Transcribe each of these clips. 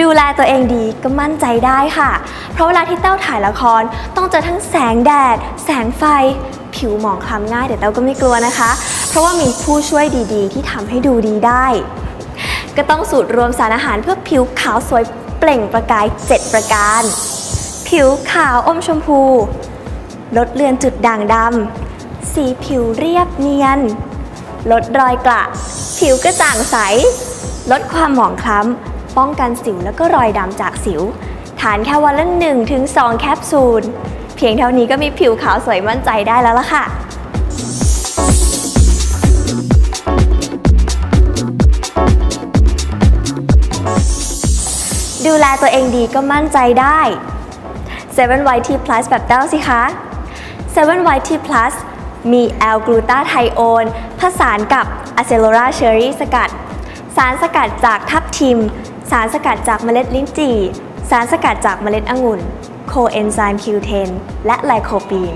ดูแลตัวเองดีก็มั่นใจได้ค่ะ เพราะเวลาที่เต้าถ่ายละคร ต้องเจอทั้งแสงแดด แสงไฟ ผิวหมองคล้ำง่ายแต่เต้าก็ไม่กลัวนะคะ เพราะว่ามีผู้ช่วยดีๆ ที่ทำให้ดูดีได้ ก็ต้องสูตรรวมสารอาหารเพื่อผิวขาวสวยเปล่งประกาย 7 ประการ ผิวขาวอมชมพู ลดเลือนจุดด่างดำสีผิวเรียบเนียน ลดรอยกระ ผิวกระจ่างใส ลดความหมองคล้ำ ป้องกันสิวแล้วก็รอยดำจากสิว ทานแค่วันละ1ถึง2แคปซูล เพียงเท่านี้ก็มีผิวขาวสวยมั่นใจได้แล้วล่ะค่ะดูแลตัวเองดีก็มั่นใจได้7 White Tea Plus แบบเต้าสิคะ7 White Tea Plus มีแอลกลูตาไทโอนผสานกับอะเซโลราเชอรี่สกัด สารสกัดจากทับทิม สารสกัดจากเมล็ดลิ้นจี่ สารสกัดจากเมล็ดองุ่น โคเอนไซม์ Q10 และไลโคปีน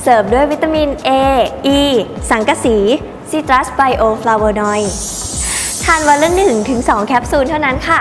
เสิร์ฟด้วยวิตามิน A E สังกะสีซิตรัสไบโอฟลาโวนอยด์ทานวันละ1ถึง2แคปซูลเท่านั้นค่ะ